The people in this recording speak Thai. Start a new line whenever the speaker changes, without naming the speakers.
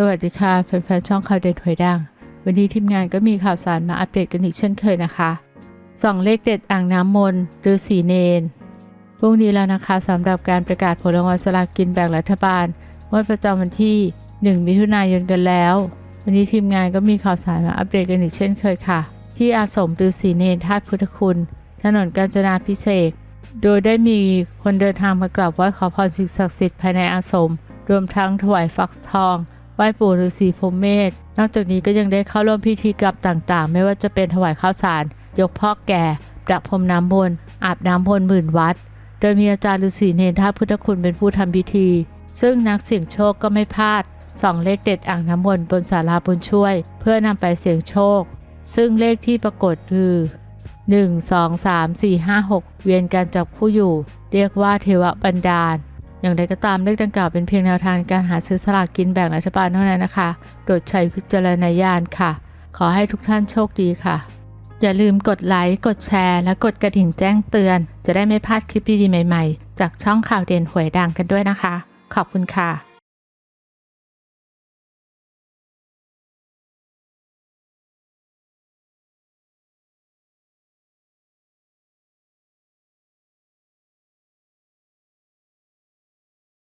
สวัสดีค่ะแฟนๆช่องข่าวเด็ดหวยดัง วันนี้ทีมงานก็มีข่าวสารมาอัปเดตกันอีกเช่นเคยนะคะส่องเลขเด็ดอ่างน้ำมนต์หรือสีเนนพรุ่งนี้แล้วนะคะสำหรับการประกาศผลรางวัลสลากกินแบ่งรัฐบาลงวดประจำวันที่ 1 มิถุนายนกันแล้ว วันนี้ทีมงานก็มีข่าวสารมาอัปเดตกันอีกเช่นเคยค่ะ ที่อาสมฤาษีเนนธาตุพุทธคุณ ถนนกาญจนาพิเศษโดยได้มีคนเดินทางมากราบไหว้ขอพรสิ่งศักดิ์สิทธิ์ภายในอาสม รวมทั้งถวายฟักทอง ไหว้ปู่ฤาษีพรมเมธนอกจากนี้ก็ยังได้เข้าร่วมพิธีกรรมต่างๆ ไม่ว่าจะเป็นถวายข้าวสาร ยกพ่อแก่ประพรมน้ำมนต์อาบน้ำมนต์หมื่นวัด โดยมีอาจารย์ฤาษีเนรท่าพุทธคุณเป็นผู้ทำพิธี ซึ่งนักเสี่ยงโชคก็ไม่พลาดส่องเลขเด็ดอ่างน้ำมนต์บนศาลาบุญช่วย เพื่อนำไปเสี่ยงโชค ซึ่งเลขที่ปรากฏคือ1 2 3 4 5 6 เวียนกันจากผู้อยู่ เรียกว่าเทวบันดาล อย่างไรก็ตามเลขดังกล่าวเป็นเพียงแนวทางการหาซื้อสลากกินแบ่งรัฐบาลเท่านั้นนะคะโปรดใช้วิจารณญาณค่ะ ขอให้ทุกท่านโชคดีค่ะ อย่าลืมกดไลค์ กดแชร์ และกดกระดิ่งแจ้งเตือน จะได้ไม่พลาดคลิปดีๆใหม่ ๆ จากช่องข่าวเด่นหวยดังกันด้วยนะคะ ขอบคุณค่ะ